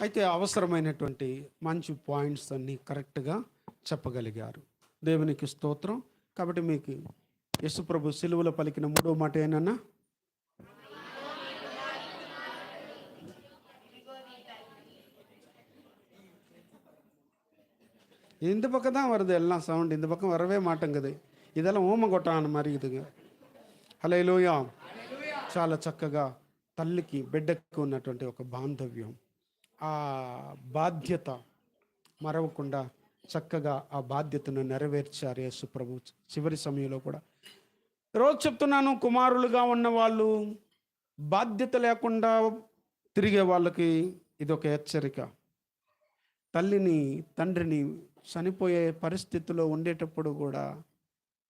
అయితే అవసరమైనటువంటి మంచి పాయింట్స్ అన్నీ కరెక్ట్గా చెప్పగలిగారు దేవునికి స్తోత్రం కాబట్టి మీకు యశుప్రభు సిలువలో పలికిన మూడో మాట ఏనన్నా இந்த பக்கம் தான் வருது எல்லாம் சவுண்ட் இந்த பக்கம் வரவே மாட்டேங்குது இதெல்லாம் ஊம கொட்டான மாதிரி இதுங்க హలో లోయ చాలా చక్కగా తల్లికి బిడ్డకు ఉన్నటువంటి ఒక బాంధవ్యం ఆ బాధ్యత మరవకుండా చక్కగా ఆ బాధ్యతను నెరవేర్చారు యేసు ప్రభు. చివరి సమయంలో కూడా రోజు చెప్తున్నాను కుమారులుగా ఉన్న వాళ్ళు బాధ్యత లేకుండా తిరిగే వాళ్ళకి ఇది ఒక హెచ్చరిక. తల్లిని తండ్రిని చనిపోయే పరిస్థితిలో ఉండేటప్పుడు కూడా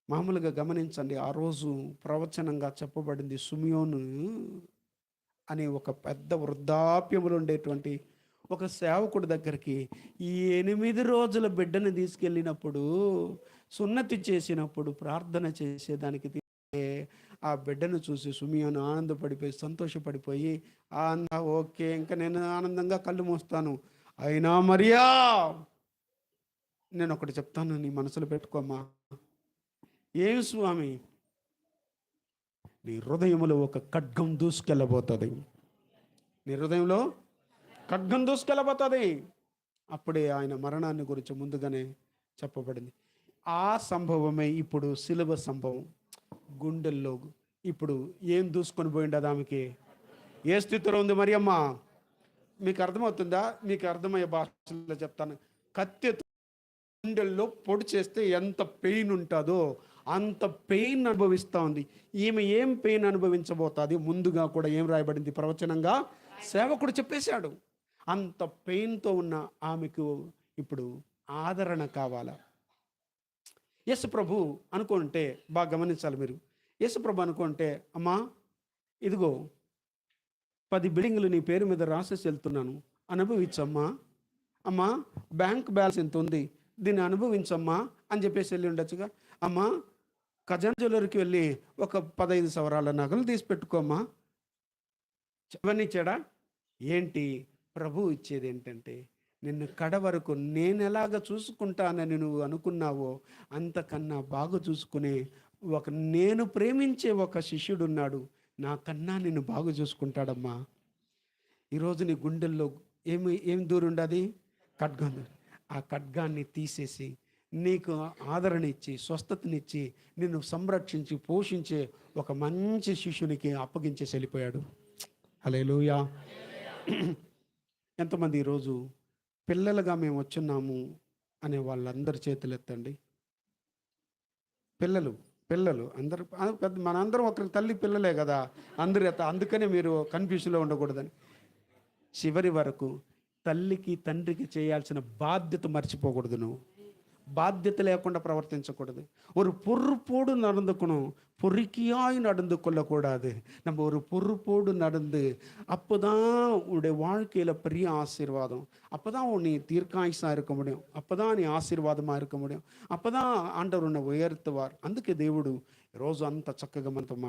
మామూలుగా గమనించండి ఆ రోజు ప్రవచనంగా చెప్పబడింది సుమియోను అనే ఒక పెద్ద వృద్ధాప్యములు ఉండేటువంటి ఒక సేవకుడి దగ్గరికి ఈ ఎనిమిది రోజుల బిడ్డను తీసుకెళ్ళినప్పుడు సున్నతి చేసినప్పుడు ప్రార్థన చేసేదానికి ఆ బిడ్డను చూసి సుమియోను ఆనందపడిపోయి సంతోషపడిపోయి ఆనంద ఓకే ఇంకా నేను ఆనందంగా కళ్ళు మూస్తాను. అయినా మరియా నేను ఒకటి చెప్తాను నీ మనసులో పెట్టుకోమ్మా. ఏం స్వామి? నీ హృదయములో ఒక ఖడ్గం దూసుకెళ్ళబోతుంది. నీ హృదయంలో ఖడ్గం దూసుకెళ్ళబోతుంది. అప్పుడే ఆయన మరణాన్ని గురించి ముందుగానే చెప్పబడింది. ఆ సంభవమే ఇప్పుడు శిలువ సంభవం. గుండెల్లో ఇప్పుడు ఏం దూసుకొని పోయిండదు ఆమెకి? ఏ స్థితిలో ఉంది మరి అమ్మ మీకు అర్థమవుతుందా? మీకు అర్థమయ్యే భాషలో చెప్తాను. కత్తి గుండెల్లో పొడి చేస్తే ఎంత పెయిన్ ఉంటుందో అంత పెయిన్ అనుభవిస్తూ ఉంది. ఈమె ఏం పెయిన్ అనుభవించబోతుంది? ముందుగా కూడా ఏం రాయబడింది? ప్రవచనంగా సేవకుడు చెప్పేశాడు. అంత పెయిన్తో ఉన్న ఆమెకు ఇప్పుడు ఆదరణ కావాలా? యేసు ప్రభు అనుకుంటే బాగా గమనించాలి మీరు. యేసు ప్రభు అనుకుంటే అమ్మా ఇదిగో పది బిల్డింగ్లు నీ పేరు మీద రాసేసి వెళ్తున్నాను. అనుభవించమ్మా. అమ్మా బ్యాంక్ బ్యాలెన్స్ ఎంత ఉంది? దీన్ని అనుభవించమ్మా అని చెప్పేసి వెళ్ళి ఉండొచ్చుగా. అమ్మా ఖజానా జ్యువెలరీకి వెళ్ళి ఒక పదహైదు సవరాల నగలు తీసి పెట్టుకోమ్మా. ఇవన్నీ ఇచ్చాడా? ఏంటి? ప్రభు ఇచ్చేది ఏంటంటే నిన్ను కడ వరకు నేను ఎలాగ చూసుకుంటానని నువ్వు అనుకున్నావో అంతకన్నా బాగా చూసుకునే ఒక నేను ప్రేమించే ఒక శిష్యుడు ఉన్నాడు నాకన్నా నిన్ను బాగా చూసుకుంటాడమ్మా. ఈరోజు నీ గుండెల్లో ఏమి ఏం దూరం ఉండదు? ఖడ్గం ఆ ఖడ్గాన్ని తీసేసి నీకు ఆదరణ ఇచ్చి స్వస్థతనిచ్చి నిన్ను సంరక్షించి పోషించే ఒక మంచి శిష్యునికి అప్పగించేసి వెళ్ళిపోయాడు. హలేలుయా ఎంతమంది ఈరోజు పిల్లలుగా మేము వచ్చున్నాము అనే వాళ్ళందరి చేతులు ఎత్తండి పిల్లలు పిల్లలు అందరు పెద్ద మనందరం ఒకరి తల్లి పిల్లలే కదా అందరు ఎత్త అందుకనే మీరు కన్ఫ్యూషన్లో ఉండకూడదని. చివరి వరకు తల్లికి తండ్రికి చేయాల్సిన బాధ్యత మర్చిపోకూడదు నువ్వు பாத்தியத்தை లేకుండా ప్రవర్తించకూడదు ஒரு பொறுப்போடு நடந்துக்கணும் பொறுக்கியாய் நடந்து கொள்ளக்கூடாது நம்ம ஒரு பொறுப்போடு நடந்து அப்போதான் உன்னுடைய வாழ்க்கையில் பெரிய ஆசீர்வாதம் அப்பதான் நீ தீர்க்காயுசா இருக்க முடியும் அப்பதான் நீ ఆశీర్వాదమా இருக்க முடியும் அப்பதான் ఆండవర్ ఉన్న ఉయర్తువారు అందుకే దేవుడు రోజు అంత చక్కగా మనతో మాట